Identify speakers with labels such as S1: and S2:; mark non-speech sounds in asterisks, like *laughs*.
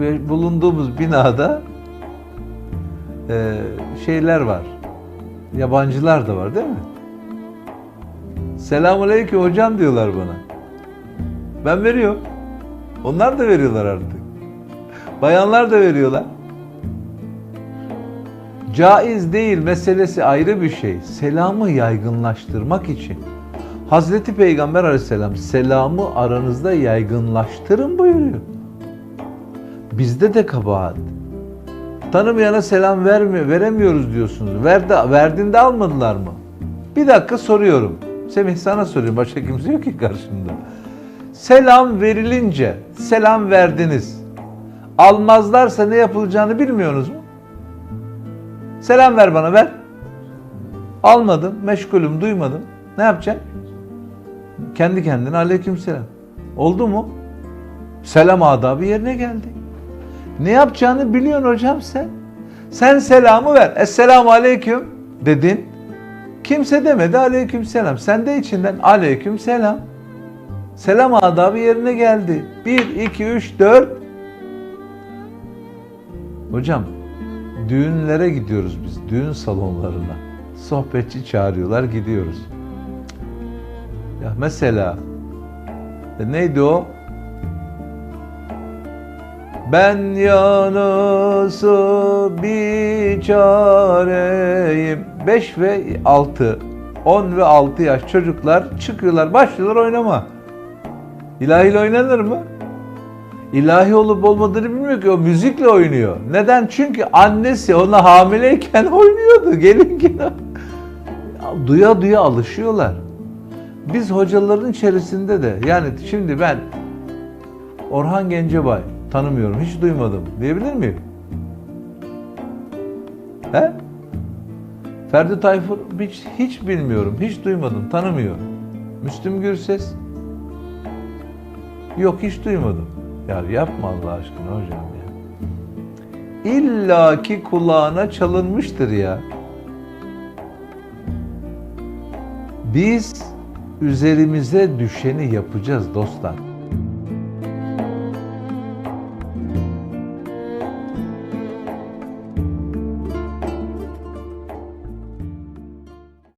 S1: bu- bulunduğumuz binada e, şeyler var. Yabancılar da var değil mi? Selamünaleyküm hocam diyorlar bana. Ben veriyorum. Onlar da veriyorlar artık. Bayanlar da veriyorlar. Caiz değil meselesi ayrı bir şey. Selamı yaygınlaştırmak için. Hazreti Peygamber aleyhisselam selamı aranızda yaygınlaştırın buyuruyor. Bizde de kabahat. Tanımayana selam vermiyor, veremiyoruz diyorsunuz. Verdi, verdiğinde almadılar mı? Bir dakika soruyorum. Semih sana soruyorum. Başka kimse yok ki karşımda. Selam verilince selam verdiniz. Almazlarsa ne yapılacağını bilmiyorsunuz mu? Selam ver bana ver. Almadım, meşgulüm, duymadım. Ne yapacaksın? Kendi kendine aleykümselam. Oldu mu? Selam adabı yerine geldi. Ne yapacağını biliyorsun hocam sen. Sen selamı ver. Esselamu aleyküm dedin. Kimse demedi aleyküm selam. Sen de içinden aleyküm selam. Selam adabı yerine geldi. 1, 2, 3, 4. Hocam düğünlere gidiyoruz biz. Düğün salonlarına. Sohbetçi çağırıyorlar gidiyoruz. Ya mesela e, neydi o? Ben yanısı bir çareyim. 5 ve 6, 10 ve 6 yaş çocuklar çıkıyorlar, başlıyorlar oynama. İlahiyle oynanır mı? İlahi olup olmadığını bilmiyor ki o müzikle oynuyor. Neden? Çünkü annesi ona hamileyken *laughs* oynuyordu gelinken. Duya duya alışıyorlar. Biz hocaların içerisinde de yani şimdi ben Orhan Gencebay tanımıyorum, hiç duymadım diyebilir miyim? He? Ferdi Tayfur hiç, hiç bilmiyorum, hiç duymadım, tanımıyorum. Müslüm Gürses yok hiç duymadım. Ya yapma Allah aşkına hocam ya. İlla ki kulağına çalınmıştır ya. Biz üzerimize düşeni yapacağız dostlar.